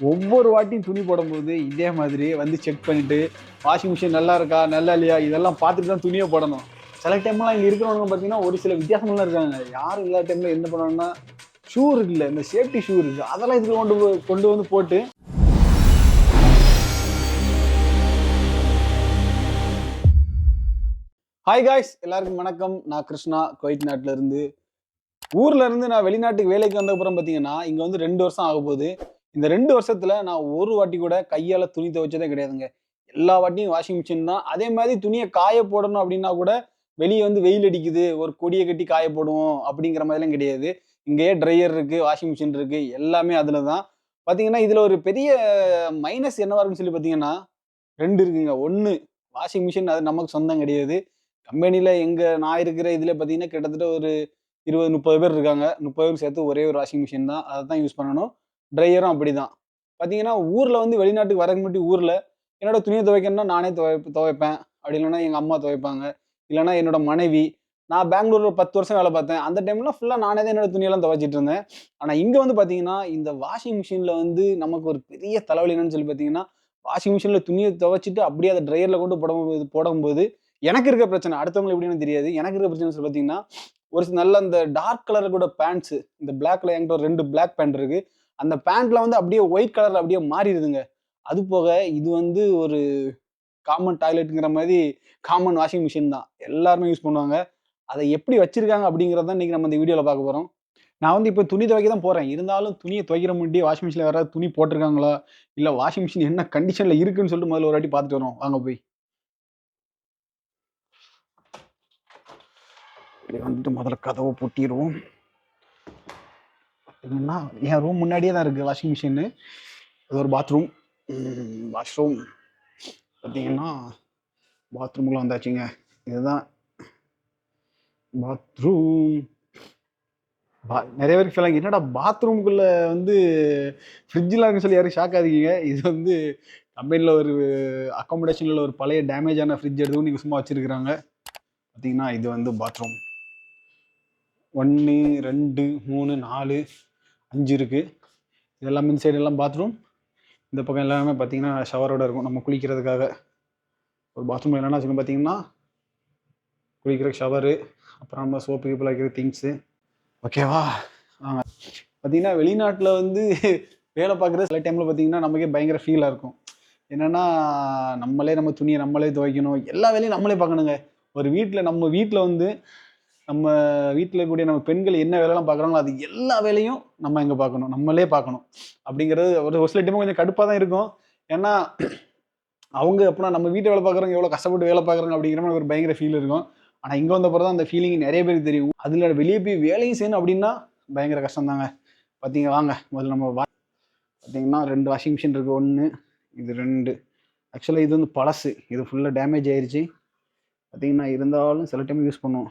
ஒவ்வொரு வாட்டியும் துணி போடும்போது இதே மாதிரி வந்து செக் பண்ணிட்டு வாஷிங் மிஷின் நல்லா இருக்கா நல்லா இல்லையா இதெல்லாம் பார்த்துட்டு தான் துணியை போடணும். சில டைம்லாம் இங்கே இருக்கிறவங்க பார்த்தீங்கன்னா ஒரு சில வித்தியாசங்கள்லாம் இருக்காங்க. யாரும் இல்லாத டைமில் என்ன பண்ணுவாங்கன்னா ஷூ இருக்குல்ல இந்த சேஃப்டி ஷூ இருக்கு. அதெல்லாம் இதுக்கு கொண்டு கொண்டு வந்து போட்டு ஹாய் காய்ஸ் எல்லாருக்கும் வணக்கம். நான் கிருஷ்ணா குவைத் நாட்டுல இருந்து ஊர்ல இருந்து நான் வெளிநாட்டுக்கு வேலைக்கு வந்த அப்புறம் பார்த்தீங்கன்னா இங்கே வந்து ரெண்டு வருஷம் ஆக போகுது இந்த ரெண்டு வருஷத்துல நான் ஒரு வாட்டி கூட கையால துணி துவைச்சதே கிடையாதுங்க. எல்லா வாட்டியும் வாஷிங் மிஷின் தான். அதே மாதிரி துணியை காய போடணும் அப்படின்னா கூட வெளியே வந்து வெயில் அடிக்குது ஒரு கொடியை கட்டி காய போடுவோம் அப்படிங்கிற மாதிரிலாம் கிடையாது. இங்கேயே ட்ரையர் இருக்கு வாஷிங் மிஷின் இருக்கு எல்லாமே அதுல தான். பாத்தீங்கன்னா இதுல ஒரு பெரிய மைனஸ் என்னவா இருக்குன்னு சொல்லி பாத்தீங்கன்னா ரெண்டு இருக்குங்க. ஒன்று வாஷிங் மிஷின் அது நமக்கு சொந்தம் கிடையாது. கம்பெனியில் எங்கள் நான் இருக்கிற இதில் பார்த்தீங்கன்னா கிட்டத்தட்ட ஒரு இருபது முப்பது பேர் இருக்காங்க. முப்பது பேர் சேர்த்து ஒரே ஒரு வாஷிங் மிஷின் தான். அதை தான் யூஸ் பண்ணணும். ட்ரையரும் அப்படி தான் பார்த்தீங்கன்னா ஊரில் வந்து வெளிநாட்டுக்கு வரக்கு முன்னாடி ஊரில் என்னோட துணியை துவைக்கணும்னா நானே துவை துவைப்பேன். அப்படி இல்லைன்னா எங்கள் அம்மா துவைப்பாங்க. இல்லைன்னா என்னோட மனைவி. நான் பெங்களூரில் பத்து வருஷம் வேலை பார்த்தேன். அந்த டைம்லாம் ஃபுல்லாக நானே தான் என்னோட துணியெல்லாம் துவைச்சிட்டு இருந்தேன். ஆனால் இங்கே வந்து பார்த்தீங்கன்னா இந்த வாஷிங் மிஷினில் வந்து நமக்கு ஒரு பெரிய தலைவலி என்னன்னு சொல்லி பார்த்தீங்கன்னா வாஷிங் மிஷினில் துணியை துவைச்சிட்டு அப்படியே அதை ட்ரையரில் கொண்டு போடும்போது போடும்போது எனக்கு இருக்க பிரச்சனை அடுத்தவங்களுக்கு எப்படின்னு தெரியாது. எனக்கு இருக்க பிரச்சனை சொல்லி பார்த்தீங்கன்னா ஒரு நல்ல அந்த டார்க் கலர் கூட பேண்ட்ஸு இந்த பிளாக்ல என்கிட்ட ஒரு ரெண்டு பிளாக் பேண்ட் இருக்குது அந்த பேண்ட்ல வந்து அப்படியே ஒயிட் கலர்ல அப்படியே மாறிடுதுங்க. அது போக இது வந்து ஒரு காமன் டாய்லெட்டுங்கிற மாதிரி காமன் வாஷிங் மிஷின் தான். எல்லாருமே யூஸ் பண்ணுவாங்க. அதை எப்படி வச்சிருக்காங்க அப்படிங்கிறத இன்னைக்கு நம்ம இந்த வீடியோவில் பார்க்க போகிறோம் நான் வந்து இப்போ துணி துவைக்க தான் போகிறேன் இருந்தாலும் துணியை துவைக்கிற முன்னாடி வாஷிங் மிஷினில் யாராவது துணி போட்டிருக்காங்களா? இல்லை வாஷிங் மிஷின் என்ன கண்டிஷனில் இருக்குன்னு சொல்லிட்டு முதல்ல ஒரு வாட்டி பார்த்துட்டு வரோம் வாங்க போய். இப்படி வந்துட்டு முதல்ல கதவை பூட்டிடுவோம். என்னன்னா என் ரூம் முன்னாடியே தான் இருக்குது வாஷிங் மிஷின் அது ஒரு பாத்ரூம் வாஷ்ரூம் பார்த்தீங்கன்னா பாத்ரூமுக்குள்ள வந்தாச்சுங்க. இதுதான் பாத்ரூம் பா நிறைய பேருக்கு சொல்லுவாங்க என்னடா பாத்ரூமுக்குள்ள வந்து ஃப்ரிட்ஜெலாம் இருக்குன்னு சொல்லி யாரும் ஷாக் ஆகிங்க இது வந்து கம்பெனியில் ஒரு அக்காமடேஷனில் ஒரு பழைய டேமேஜான ஃப்ரிட்ஜ் எடுத்து நீங்கள் சும்மா வச்சுருக்குறாங்க. பார்த்தீங்கன்னா இது வந்து பாத்ரூம் ஒன்று ரெண்டு மூணு நாலு அஞ்சு இருக்குது இதெல்லாம் இந்த சைடு எல்லாம் பாத்ரூம் இந்த பக்கம் எல்லாமே பார்த்தீங்கன்னா ஷவரோட இருக்கும். நம்ம குளிக்கிறதுக்காக. ஒரு பாத்ரூம் என்னென்னா சொல்லி பார்த்தீங்கன்னா குளிக்கிற ஷவரு அப்புறம் நம்ம சோப்பு கீப்பில் வைக்கிற திங்ஸு ஓகேவா வாங்க பார்த்தீங்கன்னா வெளிநாட்டில் வந்து வேலை பார்க்குற சில டைமில் பார்த்தீங்கன்னா நமக்கே பயங்கர ஃபீலாக இருக்கும். என்னென்னா நம்மளே நம்ம துணியை நம்மளே துவைக்கணும். எல்லா வேலையும் நம்மளே பார்க்கணுங்க. ஒரு வீட்டில் நம்ம வீட்டில் வந்து நம்ம வீட்டில் இருக்கக்கூடிய நம்ம பெண்கள் என்ன வேலைலாம் பார்க்குறாங்களோ அது எல்லா வேலையும் நம்ம இங்கே பார்க்கணும். நம்மளே பார்க்கணும். அப்படிங்கிறது ஒரு ஒரு சில டைம் கொஞ்சம் கடுப்பாக தான் இருக்கும். ஏன்னா அவங்க அப்படின்னா நம்ம வீட்டை வேலை பார்க்குறவங்க எவ்வளோ கஷ்டப்பட்டு வேலை பார்க்குறாங்க அப்படிங்கிற மாதிரி ஒரு பயங்கர ஃபீல் இருக்கும். ஆனால் இங்கே வந்த பிறகு தான் அந்த ஃபீலிங் நிறைய பேருக்கு தெரியும். அதில் வெளியே போய் வேலையும் செய்யணும் அப்படின்னா பயங்கர கஷ்டம் தாங்க. பார்த்தீங்க வாங்க. முதல்ல நம்ம வா பார்த்தீங்கன்னா ரெண்டு வாஷிங் மிஷின் இருக்குது ஒன்று இது ரெண்டு. ஆக்சுவலாக இது வந்து பழசு. இது ஃபுல்லாக டேமேஜ் ஆயிடுச்சு பார்த்தீங்கன்னா இருந்தாலும் சில டைம் யூஸ் பண்ணுவோம்.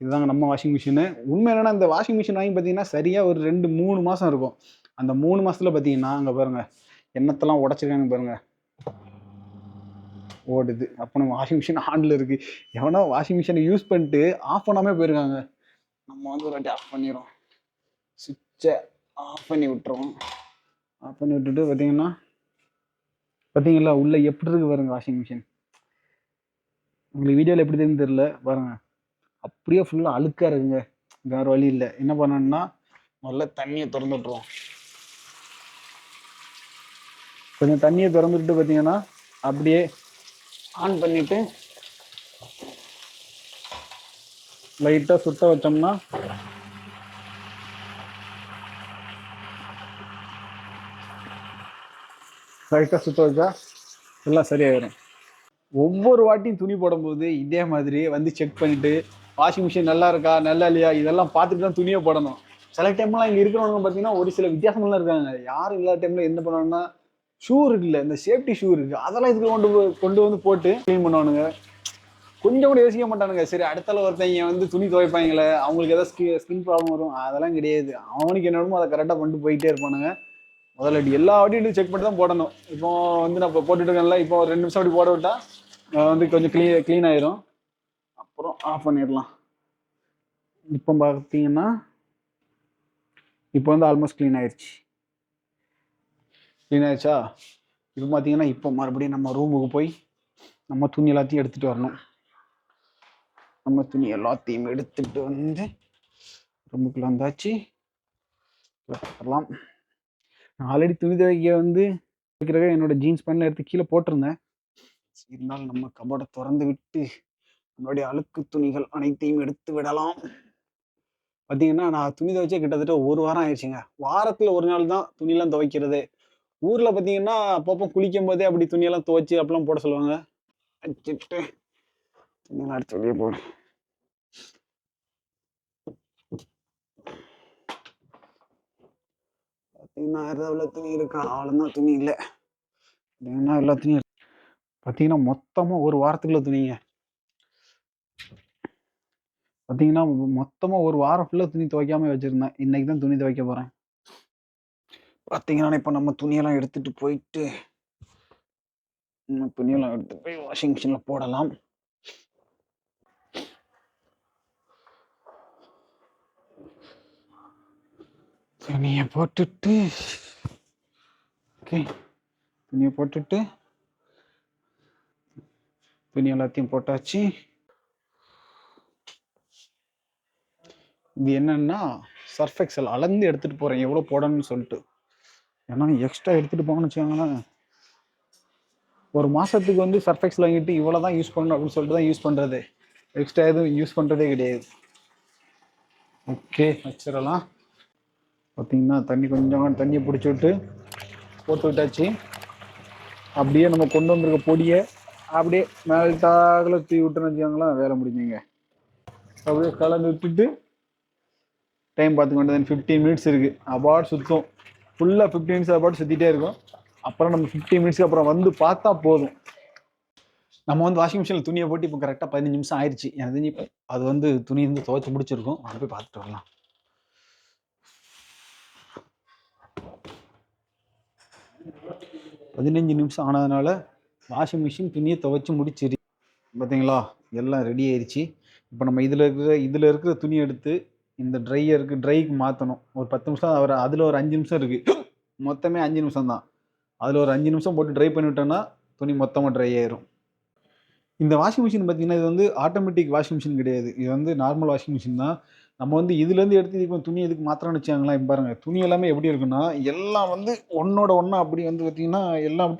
இதுதாங்க நம்ம வாஷிங் மிஷினு உண்மை என்னன்னா இந்த வாஷிங் மிஷின் வாங்கி பார்த்தீங்கன்னா சரியாக ஒரு ரெண்டு மூணு மாதம் இருக்கும். அந்த மூணு மாதத்தில் பார்த்தீங்கன்னா அங்கே பாருங்கள் எண்ணத்தெல்லாம் உடச்சிருக்காங்க பாருங்கள் ஓடுது. அப்போ நம்ம வாஷிங் மிஷின் ஆண்டில் இருக்குது எவனோ வாஷிங் மிஷினை யூஸ் பண்ணிட்டு ஆஃப் பண்ணாமே போயிருக்காங்க. நம்ம வந்து ஒரு வாட்டி ஆஃப் பண்ணிடுறோம். சுவிட்சை ஆஃப் பண்ணி விட்டுருவோம். ஆஃப் பண்ணி விட்டுட்டு பார்த்தீங்கன்னா பார்த்தீங்களா உள்ளே எப்படி இருக்குது பாருங்க வாஷிங் மிஷின் உங்களுக்கு வீடியோவில் எப்படி தெரியுன்னு தெரில பாருங்கள் அப்படியே ஃபுல்லாக அழுக்காக இருக்குங்க வேற வழி இல்லை. என்ன பண்ணணும்னா முதல்ல தண்ணியை திறந்து கொஞ்சம் தண்ணியை திறந்துட்டு பார்த்தீங்கன்னா அப்படியே ஆன் பண்ணிட்டு லைட்டாக சுட்ட வச்சோம்னா லைட்டாக சுத்த வச்சா எல்லாம் சரியாயிடும் ஒவ்வொரு வாட்டியும் துணி போடும்போது இதே மாதிரி வந்து செக் பண்ணிட்டு வாஷிங் மிஷின் நல்லா இருக்கா நல்லா இல்லையா? இதெல்லாம் பார்த்துட்டு தான் துணியை போடணும். சில டைம்லாம் இங்கே இருக்கிறவங்க பார்த்தீங்கன்னா ஒரு சில வித்தியாசங்கள்லாம் இருக்காங்க. யாரும் இல்லாத டைம்ல என்ன பண்ணுவாங்கன்னா ஷூ இருக்குல்ல இந்த சேஃப்டி ஷூ இருக்கு. அதெல்லாம் இதுக்கு கொண்டு கொண்டு வந்து போட்டு க்ளீன் பண்ணுவானுங்க. கொஞ்சம் கூட யோசிக்க மாட்டானுங்க. சரி அடுத்தால ஒருத்தவங்க வந்து துணி துவைப்பாங்களே அவங்களுக்கு ஏதாவது ஸ்கி ஸ்கின் ப்ராப்ளம் வரும். அதெல்லாம் கிடையாது. அவனுக்கு என்னமோ அதை கரெக்டாக பண்ணிட்டு போயிட்டே இருப்பானுங்க. முதல்ல எல்லா வாட்டியும் செக் பண்ணி தான் போடணும். இப்போ வந்து நான் இப்போ போட்டுட்டு இருக்கேன்ல இப்போ ஒரு ரெண்டு நிமிஷம் அப்படி போட விட்டா வந்து கொஞ்சம் க்ளீன் க்ளீன் ஆயிரும். அப்புறம் ஆஃப் பண்ணிடலாம். இப்போ பார்த்தீங்கன்னா இப்போ வந்து ஆல்மோஸ்ட் க்ளீன் ஆயிடுச்சு க்ளீன் ஆயிடுச்சா இப்போ பார்த்தீங்கன்னா இப்போ மறுபடியும் நம்ம ரூமுக்கு போய் நம்ம துணி எல்லாத்தையும் எடுத்துகிட்டு வரணும். நம்ம துணி எல்லாத்தையும் எடுத்துகிட்டு வந்து ரூமுக்குள்ளே வந்தாச்சு. வரலாம். நான் ஆல்ரெடி துணி துவைக்க வந்து வைக்கிறக்க என்னோடய ஜீன்ஸ் பேண்டில் எடுத்து கீழே போட்டிருந்தேன். இருந்தாலும் நம்ம கபோர்டை திறந்து விட்டு நம்மளுடைய அழுக்கு துணிகள் அனைத்தையும் எடுத்து விடலாம். பார்த்தீங்கன்னா நான் துணி துவைச்சே கிட்டத்தட்ட ஒரு வாரம் ஆயிடுச்சுங்க. வாரத்தில் ஒரு நாள் தான் துணியெல்லாம் துவைக்கிறது. ஊரில் பார்த்தீங்கன்னா அப்பப்போ குளிக்கும் போதே அப்படி துணியெல்லாம் துவைச்சி அப்பெல்லாம் போட சொல்லுவாங்க. அடிச்சுட்டு துணியெல்லாம் எடுத்து வெளியே போடு. பார்த்தீங்கன்னா எவ்வளோ துணி இருக்கா? அவ்வளோதான் துணி இல்லை. பார்த்தீங்கன்னா எல்லா துணியும் பார்த்தீங்கன்னா மொத்தமாக ஒரு வாரத்துக்குள்ள துணிங்க. பார்த்தீங்கன்னா மொத்தமாக ஒரு வாரம் ஃபுல்லாக துணி துவைக்காம வச்சுருந்தேன். இன்னைக்கு தான் துணி துவைக்க போகிறேன் பார்த்தீங்கன்னா இப்போ நம்ம துணியெல்லாம் எடுத்துட்டு போயிட்டு நம்ம துணியெல்லாம் எடுத்து போய் வாஷிங் மிஷினில் போடலாம். துணியை போட்டுட்டு ஓகே துணியை போட்டுட்டு துணி எல்லாத்தையும் போட்டாச்சு. இது என்னன்னா சர்ஃப் எக்ஸல் அளந்து எடுத்துகிட்டு போகிறேன் எவ்வளோ போடணும்னு சொல்லிட்டு. ஏன்னா எக்ஸ்ட்ரா எடுத்துகிட்டு போங்கன்னு வச்சுக்கோங்களேன். ஒரு மாதத்துக்கு வந்து சர்ஃப் எக்ஸல் வாங்கிட்டு இவ்வளோ தான் யூஸ் பண்ணணும் அப்படின்னு சொல்லிட்டு தான் யூஸ் பண்ணுறது எக்ஸ்ட்ரா எதுவும் யூஸ் பண்ணுறதே கிடையாது. ஓகே வச்சிடலாம். பார்த்தீங்கன்னா தண்ணி கொஞ்சம் தண்ணியை பிடிச்சி விட்டு போட்டு விட்டாச்சு. அப்படியே நம்ம கொண்டு வந்திருக்க பொடியை அப்படியே மேல்டாகில் தூவி விட்டுன்னு வச்சுக்கோங்களேன் வேலை முடிஞ்சுங்க. அப்படியே கலந்து விட்டுட்டு டைம் பார்த்துக்க வேண்டியது ஃபிஃப்டீன் மினிட்ஸ் இருக்குது அபார்ட் சுற்றும் ஃபுல்லாக ஃபிஃப்டீன் மினிட்ஸ் அபார்ட் சுற்றிட்டே இருக்கும். அப்புறம் நம்ம ஃபிஃப்டீன் மினிட்ஸ்க்கு அப்புறம் வந்து பார்த்தா போதும். நம்ம வந்து வாஷிங் மிஷினில் துணியை போட்டு இப்போ கரெக்டாக பதினஞ்சு நிமிஷம் ஆயிடுச்சு எனக்கு தெரிஞ்சு அது வந்து துணி வந்து துவைச்சு முடிச்சிருக்கும். அதை போய் பார்த்துட்டு வரலாம். பதினஞ்சு நிமிஷம் ஆனதுனால வாஷிங் மிஷின் துணியை துவைச்சு முடிச்சிரு பார்த்தீங்களா எல்லாம் ரெடி ஆயிடுச்சு இப்போ நம்ம இதில் இருக்கிற இதில் இருக்கிற துணி எடுத்து இந்த ட்ரையருக்கு ட்ரைக்கு மாற்றணும் ஒரு பத்து நிமிஷம் அவர் அதில் ஒரு அஞ்சு நிமிஷம் இருக்குது மொத்தமே அஞ்சு நிமிஷம் தான் அதில் ஒரு அஞ்சு நிமிஷம் போட்டு ட்ரை பண்ணிவிட்டோன்னா துணி மொத்தமாக ட்ரை ஆயிரும். இந்த வாஷிங் மிஷின் பார்த்திங்கன்னா இது வந்து ஆட்டோமேட்டிக் வாஷிங் மிஷின் கிடையாது. இது வந்து நார்மல் வாஷிங் மிஷின் தான். நம்ம வந்து இதுலேருந்து எடுத்து இப்போ துணி எதுக்கு மாத்திரம்னு வச்சாங்களா இப்போ துணி எல்லாமே எப்படி இருக்குன்னா எல்லாம் வந்து ஒன்னோட ஒன்றா அப்படி வந்து பார்த்தீங்கன்னா எல்லாம்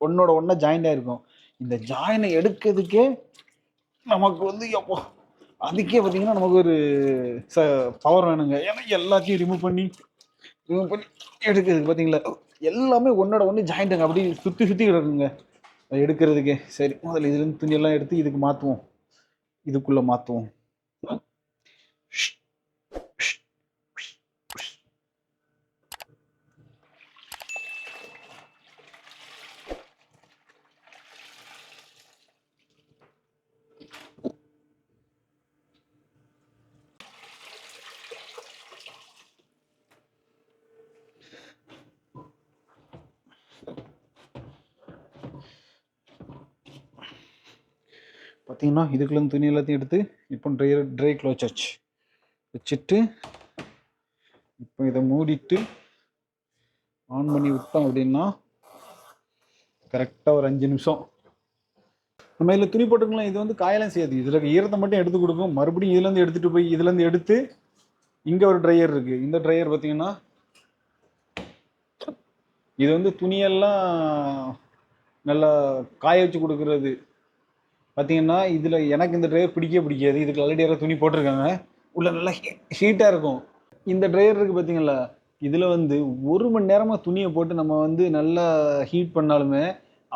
ஒன்னோட ஒன்றா ஜாயிண்ட் இருக்கும் இந்த ஜாயினை எடுக்கிறதுக்கே நமக்கு வந்து எப்போ அதுக்கே பார்த்தீங்கன்னா நமக்கு ஒரு ச பவர் வேணுங்க. ஏன்னா எல்லாத்தையும் ரிமூவ் பண்ணி ரிமூவ் பண்ணி எடுக்கிறதுக்கு பார்த்தீங்களா எல்லாமே ஒன்னோட ஒன்று ஜாயிண்ட்டுங்க அப்படி சுற்றி சுற்றி கிடக்குங்க. அதை எடுக்கிறதுக்கே. சரி முதல்ல இதுலேருந்து துணியெல்லாம் எடுத்து இதுக்கு மாற்றுவோம் இதுக்குள்ளே மாற்றுவோம் பார்த்தீங்கன்னா இதுக்குள்ளேருந்து துணி எல்லாத்தையும் எடுத்து இப்போ ட்ரை ட்ரை க்ளோச் வச்சு வச்சுட்டு இப்போ இதை மூடிட்டு ஆன் பண்ணி விட்டோம் அப்படின்னா கரெக்டாக ஒரு அஞ்சு நிமிஷம். நம்ம இதில் துணி போட்டுக்கலாம் இது வந்து காயெல்லாம் செய்யாது. இதில் ஈரத்தை மட்டும் எடுத்து கொடுக்கும். மறுபடியும் இதுலேருந்து எடுத்துகிட்டு போய் இதுலேருந்து எடுத்து இங்கே ஒரு ட்ரையர் இருக்குது இந்த ட்ரையர் பார்த்தீங்கன்னா இது வந்து துணியெல்லாம் நல்லா காய வச்சு கொடுக்குறது. பார்த்தீங்கன்னா இதில் எனக்கு இந்த ட்ரையர் பிடிக்கவே பிடிக்காது. இதுக்கு ஆல்ரெடி யாரோ துணி போட்டிருக்காங்க. உள்ள நல்லா ஹீட்டாக இருக்கும். இந்த ட்ரையர் இருக்குது பார்த்தீங்களா இதில் வந்து ஒரு மணி நேரமாக துணியை போட்டு நம்ம வந்து நல்லா ஹீட் பண்ணாலுமே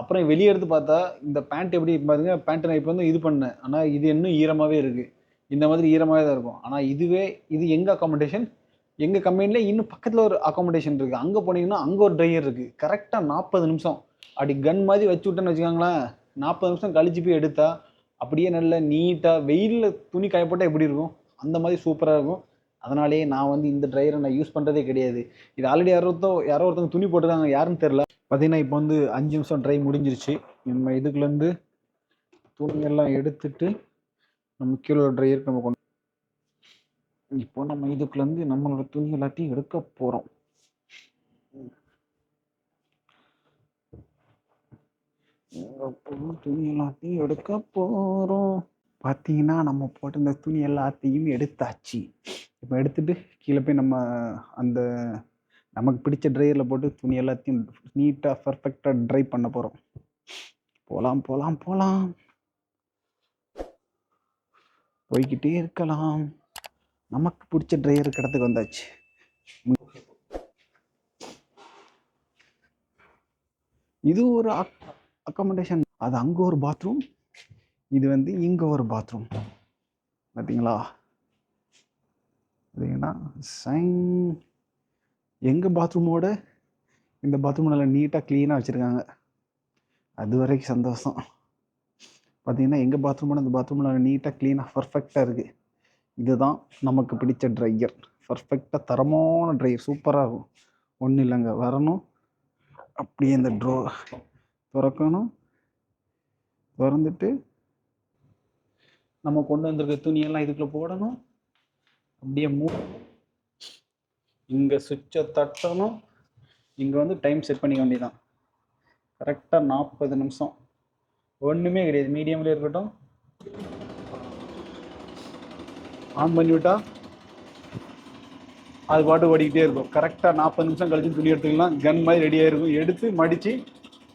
அப்புறம் வெளியே எடுத்து பார்த்தா இந்த பேண்ட் எப்படி பாருங்க பேண்ட்டை நான் இப்போ வந்து இது பண்ணேன். ஆனால் இது இன்னும் ஈரமாகவே இருக்குது இந்த மாதிரி ஈரமாகவே தான் இருக்கும். ஆனால் இதுவே இது எங்கள் அக்காமடேஷன் எங்கள் கம்பெனியில் இன்னும் பக்கத்தில் ஒரு அக்காமடேஷன் இருக்குது அங்கே போனீங்கன்னா அங்கே ஒரு ட்ரையர் இருக்குது கரெக்டாக நாற்பது நிமிஷம். அப்படி கன் மாதிரி வச்சு விட்டேன்னு வச்சுக்கோங்களேன். நாற்பது நிமிஷம் கழிச்சு போய் எடுத்தா அப்படியே நல்ல நீட்டாக வெயிலில் துணி காயப்பட்டால் எப்படி இருக்கும்? அந்த மாதிரி சூப்பராக இருக்கும். அதனாலேயே நான் வந்து இந்த ட்ரையரை நான் யூஸ் பண்ணுறதே கிடையாது. இது ஆல்ரெடி யாரோ யாரோ ஒருத்தவங்க துணி போட்டுருக்காங்க யாருன்னு தெரில பார்த்தீங்கன்னா இப்போ வந்து அஞ்சு நிமிஷம் ட்ரை முடிஞ்சிருச்சு. நம்ம இதுக்குலேருந்து துணியெல்லாம் எடுத்துட்டு நம்ம கீழே ட்ரையருக்கு நம்ம கொண்டு இப்போ நம்ம இதுக்குலேருந்து நம்மளோட துணி எல்லாத்தையும் எடுக்க போகிறோம் துணி எல்லாத்தையும் எடுக்க போகிறோம் பார்த்தீங்கன்னா நம்ம போட்டிருந்த துணி எல்லாத்தையும் எடுத்தாச்சு. இப்போ எடுத்துட்டு கீழே போய் நம்ம அந்த நமக்கு பிடிச்ச ட்ரையரில் போட்டு துணி எல்லாத்தையும் நீட்டாக பர்ஃபெக்டாக ட்ரை பண்ண போகிறோம் போகலாம் போகலாம் போகலாம் போய்கிட்டே இருக்கலாம். நமக்கு பிடிச்ச ட்ரையர் இடத்துக்கு வந்தாச்சு. இது ஒரு அக்கமடேஷன் அது அங்கே ஒரு பாத்ரூம் இது வந்து இங்கே ஒரு பாத்ரூம் பார்த்தீங்களா பார்த்தீங்கன்னா சைன் எங்கள் பாத்ரூமோட இந்த பாத்ரூம் நல்லா நீட்டாக க்ளீனாக வச்சுருக்காங்க. அது வரைக்கும் சந்தோஷம். பார்த்தீங்கன்னா எங்கள் பாத்ரூமோட இந்த பாத்ரூம் நல்லா நீட்டாக க்ளீனாக பர்ஃபெக்டாக இருக்குது இதுதான் நமக்கு பிடிச்ச ட்ரையர் பர்ஃபெக்டாக தரமான ட்ரையர் சூப்பராக இருக்கும். ஒன்றும் இல்லைங்க. வரணும். அப்படியே இந்த ட்ரோ திறக்கணும். திறந்துட்டு நம்ம கொண்டு வந்திருக்க துணியெல்லாம் இதுக்குள்ளே போடணும். அப்படியே மூ இங்கே சுவிட்சை தட்டணும். இங்கே வந்து டைம் செட் பண்ணிக்க வேண்டியதான் கரெக்டாக நாற்பது நிமிஷம். ஒன்றுமே கிடையாது. மீடியம்லேயே இருக்கட்டும். ஆன் பண்ணிவிட்டா அது பாட்டு ஓடிக்கிட்டே இருக்கும். கரெக்டாக நாற்பது நிமிஷம் கழிச்சு துணி எடுத்துக்கலாம். கன் மாதிரி ரெடியாக இருக்கும் எடுத்து மடித்து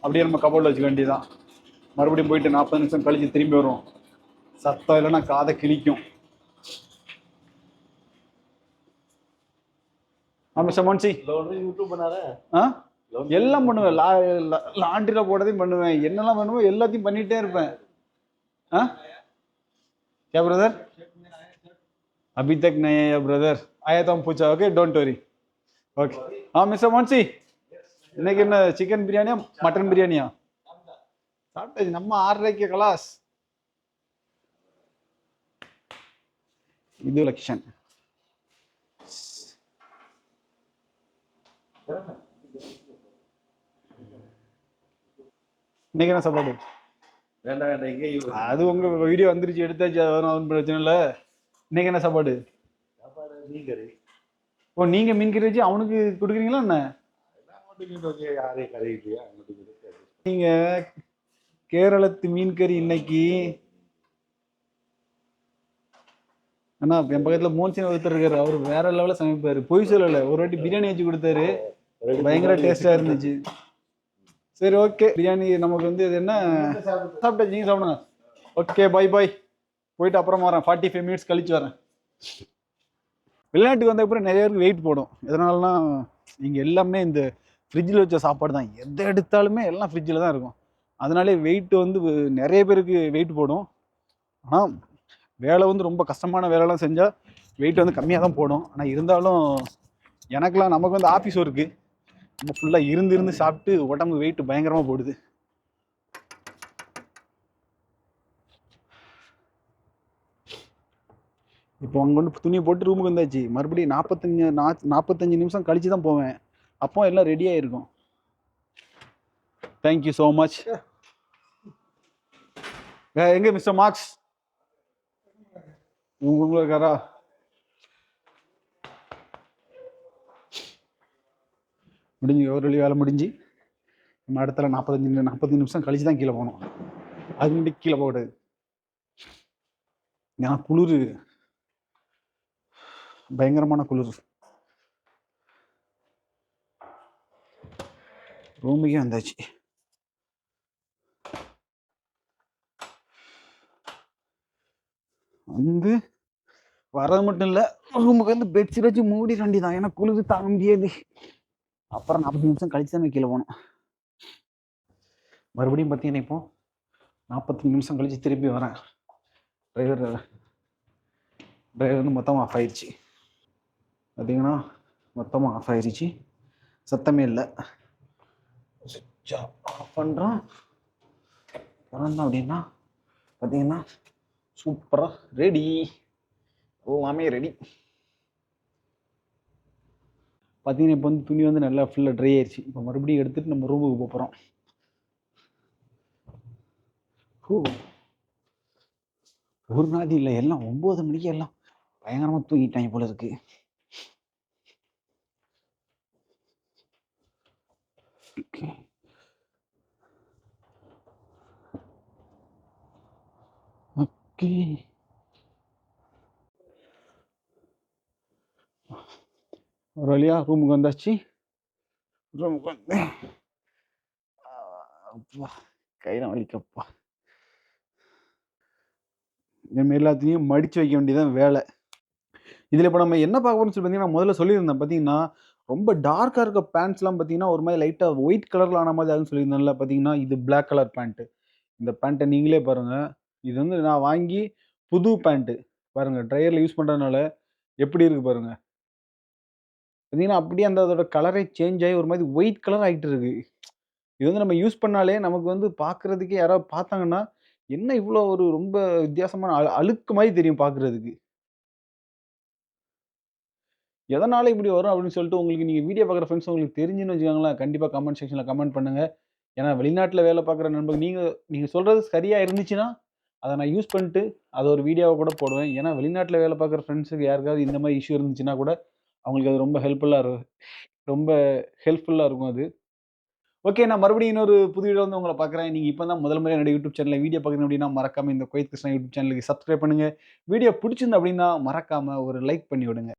அப்படியே நம்ம கபோர்டில் வச்சுக்க வேண்டியதான் மறுபடியும் போயிட்டு நாற்பது நிமிஷம் கழிச்சு திரும்பி வரும் சத்தம் இல்லைன்னா காதை கிழிக்கும் ஆமாம் சமன்சி யூடியூப் பண்ணாரு ஆ எல்லாம் பண்ணுவேன் லா லாண்ட்ரியில் போடுறதையும் பண்ணுவேன் என்னெல்லாம் பண்ணுவோ எல்லாத்தையும் பண்ணிகிட்டே இருப்பேன் ஆ क्या ब्रदर अभी तक नहीं है ब्रदर आया तो हम पूछा ओके डोंट वरी ओके हाँ मिस्टर मोन्सी இன்னைக்கு என்ன சிக்கன் பிரியாணியா மட்டன் பிரியாணியா? சாப்பிட்டாச்சு நம்ம ஆறரைக்கு கலாஸ் இது லக்ஷன் இன்னைக்கு என்ன சாப்பாடு? வேண்டாம் வேண்டாம் எங்கே அது உங்க வீடியோ வந்துருச்சு எடுத்தாச்சு அது ஒன்றும் பிரச்சனை இல்லை இன்னைக்கு என்ன சாப்பாடு? சாப்பாடு மீன் கறி. ஓ நீங்க மீன் கறி வச்சு அவனுக்கு கொடுக்குறீங்களா என்ன? வச்சு யாரையும் கறி. நீங்க கேரளத்து மீன் கறி இன்னைக்கு அண்ணா என் பக்கத்துல மோன்சின் ஒருத்தர் இருக்காரு. அவர் வேற லெவலில் சமைப்பாரு. பொய் சொல்லல. ஒரு வாட்டி பிரியாணி வச்சு கொடுத்தாரு. பயங்கர டேஸ்டா இருந்துச்சு. சரி ஓகே பிரியாணி நமக்கு வந்து இது என்ன? சாப்பிட்டாச்சு நீங்க சாப்பிடுங்க. ஓகே பை பை போயிட்டு அப்புறமா வரேன். ஃபார்ட்டி ஃபைவ் மினிட்ஸ் கழிச்சு வரேன். வெளிநாட்டுக்கு வந்த அப்புறம் நிறைய பேருக்கு வெயிட் போடும். எதனாலனா இங்கே எல்லாமே இந்த ஃப்ரிட்ஜில் வச்ச சாப்பாடு தான் எதை எடுத்தாலுமே எல்லாம் ஃப்ரிட்ஜில் தான் இருக்கும். அதனாலே வெயிட் வந்து நிறைய பேருக்கு வெயிட் போடும். ஆனால் வேலை வந்து ரொம்ப கஷ்டமான வேலைலாம் செஞ்சால் வெயிட் வந்து கம்மியாக தான் போடும். ஆனால் இருந்தாலும் எனக்கெலாம் நமக்கு வந்து ஆஃபீஸ் ஒர்க்கு நம்ம ஃபுல்லாக இருந்து இருந்து சாப்பிட்டு உடம்பு வெயிட் பயங்கரமாக போடுது. இப்போ அங்கே வந்து துணியை போட்டு ரூமுக்கு வந்தாச்சு. மறுபடியும் நாற்பத்தஞ்சு நாற்பத்தஞ்சு நிமிஷம் கழிச்சு தான் போவேன். அப்போ எல்லாம் ரெடியாக இருக்கும் தேங்க்யூ ஸோ மச் எங்கே மிஸ்டர் மார்க்ஸ் உங்களுக்காரா முடிஞ்சு ஒரு வேலை முடிஞ்சு நம்ம இடத்துல நாற்பத்தஞ்சு நாற்பத்தஞ்சு நிமிஷம் கழிச்சு தான் கீழே போகணும். அது முன்னாடி கீழே போகக்கூடாது. ஏன்னா குளிர். பயங்கரமான குளிர். ரூமுக்கே வந்தாச்சு. வந்து வர்றது மட்டும் இல்லை ரூமுக்கு வந்து பெட்ஷீட் வச்சு மூடி வேண்டியதான் ஏன்னா குளிர் தாங்க முடியாது. அப்புறம் நாற்பது நிமிஷம் கழிச்சு தான் கீழே போகணும் மறுபடியும் பார்த்தீங்கன்னா இப்போ நாற்பத்தஞ்சு நிமிஷம் கழிச்சு திருப்பி வரேன். டிரைவர் டிரைவர் வந்து மொத்தமாக ஆஃப் ஆயிடுச்சு பார்த்தீங்கன்னா மொத்தமாக ஆஃப் ஆயிடுச்சு சத்தமே இல்லை. ஆஃப் பண்ணுறோம் திறந்தோம் அப்படின்னா பார்த்தீங்கன்னா சூப்பராக ரெடி எல்லாமே ரெடி பார்த்தீங்கன்னா இப்போ வந்து துணி வந்து நல்லா ஃபுல்லாக ட்ரை ஆயிடுச்சு இப்போ மறுபடியும் எடுத்துட்டு நம்ம ரூமுக்கு போக போகிறோம் ஒரு நாதி இல்லை எல்லாம் ஒம்பது மணிக்கு எல்லாம் பயங்கரமாக தூங்கிட்டாங்க போல இருக்கு. Okay okay. ஒரு வழியா ரூமுக்கு வந்தாச்சு. ரூமுக்கு வந்து அப்பா கையில் வலிக்கப்பா. இனிமேல் எல்லாத்தையும் மடித்து வைக்க வேண்டியதான் வேலை. இதில் இப்போ நம்ம என்ன பார்க்க போகிறோம்னு சொல்லி பார்த்தீங்கன்னா முதல்ல சொல்லியிருந்தேன். பார்த்தீங்கன்னா ரொம்ப டார்க்காக இருக்க பேண்ட்ஸ்லாம் பார்த்தீங்கன்னா ஒரு மாதிரி லைட்டாக ஒயிட் கலரில் ஆன மாதிரி அதுன்னு சொல்லியிருந்தேன்ல பார்த்தீங்கன்னா இது பிளாக் கலர் பேண்ட்டு இந்த பேண்ட்டை நீங்களே பாருங்கள் இது வந்து நான் வாங்கி புது பேண்ட்டு. பாருங்கள் ட்ரையரில் யூஸ் பண்ணுறதுனால எப்படி இருக்குது பாருங்கள் பார்த்தீங்கன்னா அப்படியே அந்த அதோட கலரே சேஞ்ச் ஆகி ஒரு மாதிரி ஒயிட் கலர் ஆகிட்டு இருக்கு. இது வந்து நம்ம யூஸ் பண்ணாலே நமக்கு வந்து பார்க்குறதுக்கே யாராவது பார்த்தாங்கன்னா என்ன இவ்வளோ ஒரு ரொம்ப வித்தியாசமான அழு அழுக்கு மாதிரி தெரியும் பார்க்குறதுக்கு எதனால் இப்படி வரும் அப்படின்னு சொல்லிட்டு உங்களுக்கு நீங்கள் வீடியோ பார்க்குற ஃப்ரெண்ட்ஸ் உங்களுக்கு தெரிஞ்சுன்னு வச்சுக்கோங்களேன் கண்டிப்பாக கமெண்ட் செக்ஷனில் கமெண்ட் பண்ணுங்கள் ஏன்னா வெளிநாட்டில் வேலை பார்க்குற நண்பர்கள் நீங்கள் நீங்கள் சொல்கிறது சரியாக இருந்துச்சுன்னா அதை நான் யூஸ் பண்ணிட்டு அதை ஒரு வீடியோவை கூட போடுவேன். ஏன்னா வெளிநாட்டில் வேலை பார்க்குற ஃப்ரெண்ட்ஸுக்கு யாருக்காவது இந்த மாதிரி இஷ்யூ இருந்துச்சுன்னா கூட அவங்களுக்கு அது ரொம்ப ஹெல்ப்ஃபுல்லாக இருக்கும். ரொம்ப ஹெல்ப்ஃபுல்லாக இருக்கும் அது. ஓகே நான் மறுபடியும் இன்னொரு புது வீடியோ வந்து உங்களை பார்க்குறேன். நீங்கள் இப்போ தான் முதல் முறையாக என்னோட யூடியூப் சேனலில் வீடியோ பார்க்குறீங்க அப்படின்னா மறக்காமல் இந்த கோயத் கிருஷ்ணா யூடியூப் சேனலுக்கு சப்ஸ்கிரைப் பண்ணுங்கள் வீடியோ பிடிச்சிருந்து அப்படின்னா மறக்காமல் ஒரு லைக் பண்ணி விடுங்க.